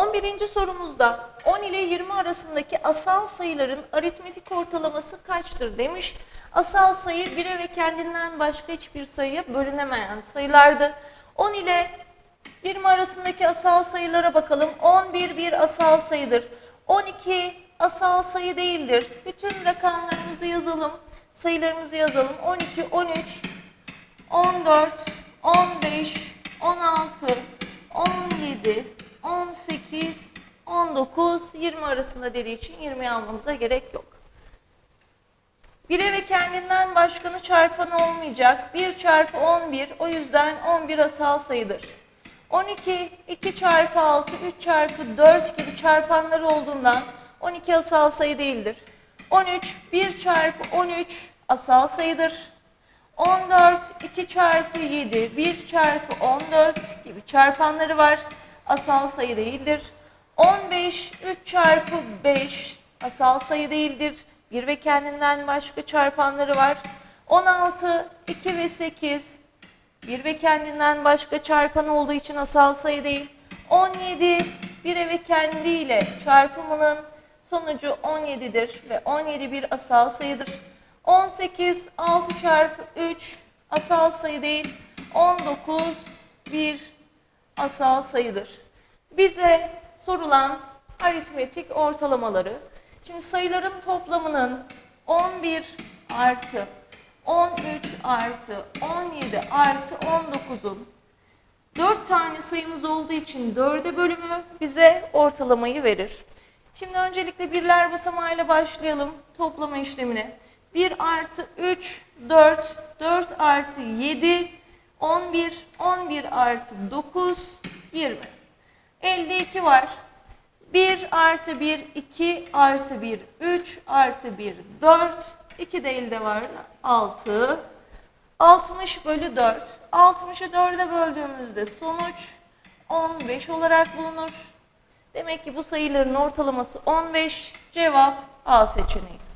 11. sorumuzda 10 ile 20 arasındaki asal sayıların aritmetik ortalaması kaçtır demiş. Asal sayı 1'e ve kendinden başka hiçbir sayıya bölünemeyen sayılardı. 10 ile 20 arasındaki asal sayılara bakalım. 11 bir asal sayıdır. 12 asal sayı değildir. Bütün rakamlarımızı yazalım. Sayılarımızı yazalım. 12, 13, 14, 15, 16, 17, 18, 19, 20 arasında dediği için 20'yi almamıza gerek yok. 1'e ve kendinden başkanı çarpan olmayacak. 1 çarpı 11 o yüzden 11 asal sayıdır. 12, 2 çarpı 6, 3 çarpı 4 gibi çarpanları olduğundan 12 asal sayı değildir. 13, 1 çarpı 13 asal sayıdır. 14, 2 çarpı 7, 1 çarpı 14 gibi çarpanları var. Asal sayı değildir. 15, 3 çarpı 5 asal sayı değildir. 1 ve kendinden başka çarpanları var. 16, 2 ve 8 1 ve kendinden başka çarpan olduğu için asal sayı değil. 17 1 ve kendiyle çarpımının sonucu 17'dir ve 17 bir asal sayıdır. 18 6 çarpı 3 asal sayı değil. 19 bir asal sayıdır. Bize sorulan aritmetik ortalamaları. Şimdi sayıların toplamının 11 artı 13 artı 17 artı 19'un 4 tane sayımız olduğu için 4'e bölümü bize ortalamayı verir. Şimdi öncelikle birler basamağıyla başlayalım toplama işlemine. 1 artı 3, 4, 4 artı 7, 11, 11 artı 9, 20. Elde 2 var. 1 artı 1, 2 artı 1, 3 artı 1, 4. 2 de var. 6. 60 bölü 4. 60'ı 4'e böldüğümüzde sonuç 15 olarak bulunur. Demek ki bu sayıların ortalaması 15. Cevap A seçeneği.